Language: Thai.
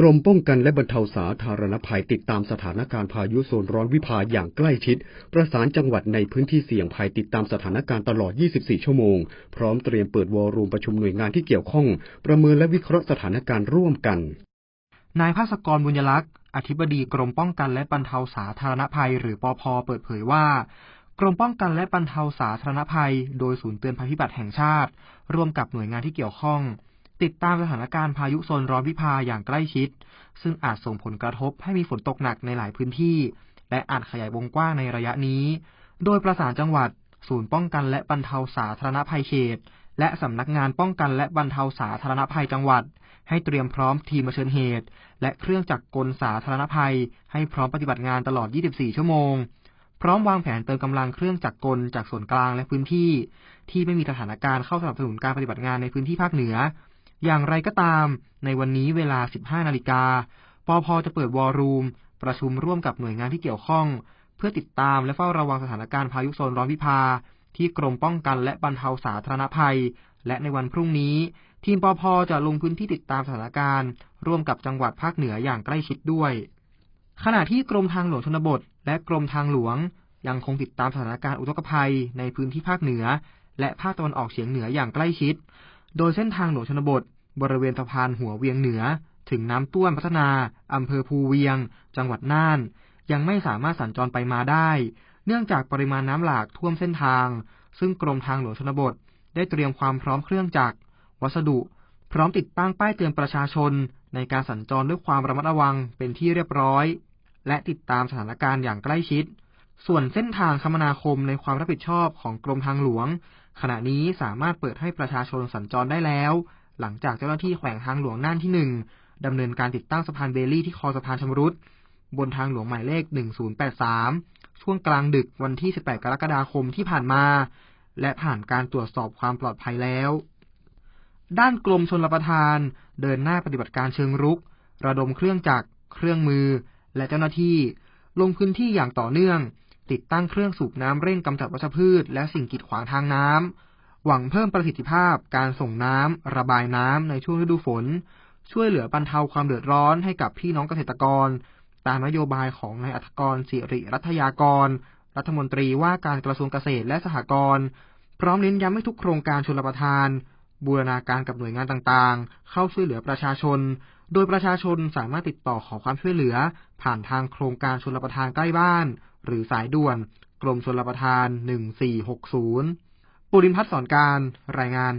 กรมป้องกันและบรรเทาสาธารณภัยติดตามสถานการณ์พายุโซนร้อนวิภาอย่างใกล้ชิด ประสานจังหวัดในพื้นที่เสี่ยงภัยติดตามสถานการณ์ตลอด 24 ชั่วโมง พร้อมเตรียมเปิดวอลลุ่มประชุมหน่วยงานที่เกี่ยวข้อง ประเมินและวิเคราะห์สถานการณ์ร่วมกัน นายภาสกรบุญยลักษ์ อธิบดีกรมป้องกันและบรรเทาสาธารณภัย หรือปอพเปิดเผยว่ากรมป้องกันและบรรเทาสาธารณภัย โดยศูนย์เตือนภัยพิบัติแห่งชาติ ร่วมกับหน่วยงานที่เกี่ยวข้อง ติดตามสถานการณ์พายุโซนร้อนวิภาอย่างใกล้ชิด ซึ่งอาจส่งผลกระทบให้มีฝนตกหนักในหลายพื้นที่ และอาจขยายวงกว้างในระยะนี้ โดยประสานจังหวัด ศูนย์ป้องกันและบรรเทาสาธารณภัยเขต และสำนักงานป้องกันและบรรเทาสาธารณภัยจังหวัด ให้เตรียมพร้อมทีมเผชิญเหตุ และเครื่องจักรกลสาธารณภัย ให้พร้อมปฏิบัติงานตลอด 24 ชั่วโมงพร้อมวางแผนเติมกำลังเครื่องจักรกลจากส่วนกลางและพื้นที่ ที่ไม่มีสถานการณ์เข้าสนับสนุนการปฏิบัติงานในพื้นที่ภาคเหนือ อย่างไรก็ตาม ในวันนี้เวลา 15 นาฬิกาปอพจะเปิดวอลลุ่มประชุมร่วมกับหน่วยงานที่เกี่ยวข้อง เพื่อติดตามและเฝ้าระวังสถานการณ์พายุโซนร้อนวิภา ที่กรมป้องกันและบรรเทาสาธารณภัย และในวันพรุ่งนี้ ทีมปอพจะลงพื้นที่ติดตามสถานการณ์ ร่วมกับจังหวัดภาคเหนืออย่างใกล้ชิดด้วย ขณะที่กรมทางหลวงชนบท และกรมทางหลวง ยังคงติดตามสถานการณ์อุทกภัย ในพื้นที่ภาคเหนือ และภาคตะวันออกเฉียงเหนืออย่างใกล้ชิด โดยเส้นทางหลวงชนบท บริเวณสะพานหัวเวียงเหนือ ถึงน้ำต้วนพัฒนาอำเภอภูเวียง จังหวัดน่าน ยังไม่สามารถสัญจรไปมาได้ เนื่องจากปริมาณน้ำหลากท่วมเส้นทาง ซึ่งกรมทางหลวงชนบท ได้เตรียมความพร้อมเครื่องจักร วัสดุ พร้อมติดตั้งป้ายเตือนประชาชน ในการสัญจรด้วยความระมัดระวังเป็นที่เรียบร้อย และติดตามสถานการณ์อย่างใกล้ชิดส่วนเส้นทางคมนาคมในความรับผิดชอบของกรมทางหลวง ขณะนี้สามารถเปิดให้ประชาชนสัญจรได้แล้ว หลังจากเจ้าหน้าที่แขวงทางหลวงน่านที่หนึ่งดำเนินการติดตั้งสะพานเบลลี่ที่คอสะพานชำรุด บนทางหลวงหมายเลข 1083 ช่วงกลางดึกวันที่ 18 กรกฎาคมที่ผ่านมา และผ่านการตรวจสอบความปลอดภัยแล้ว ด้านกรมชนรประทาน เดินหน้าปฏิบัติการเชิงรุก ระดมเครื่องจักร เครื่องมือ และเจ้าหน้าที่ ลงพื้นที่อย่างต่อเนื่อง ติดตั้งเครื่องสูบน้ำเร่งกำจัดวัชพืช และสิ่งกีดขวางทางน้ำ หวังเพิ่มประสิทธิภาพการส่งน้ำระบายน้ำในช่วงฤดูฝน ช่วยเหลือบรรเทาความเดือดร้อนให้กับพี่น้องเกษตรกร ตามนโยบายของนายอัธกรสิริรัตยากร รัฐมนตรีว่าการกระทรวงเกษตรและสหกรณ์พร้อมเน้นย้ำให้ทุกโครงการชลประทาน บูรณาการกับหน่วยงานต่างๆ เข้าช่วยเหลือประชาชน โดยประชาชนสามารถติดต่อขอความช่วยเหลือ ผ่านทางโครงการชลประทานใกล้บ้าน หรือสายด่วน กรมชลประทาน 1460 ปุริมพัฒน์สอนการรายงาน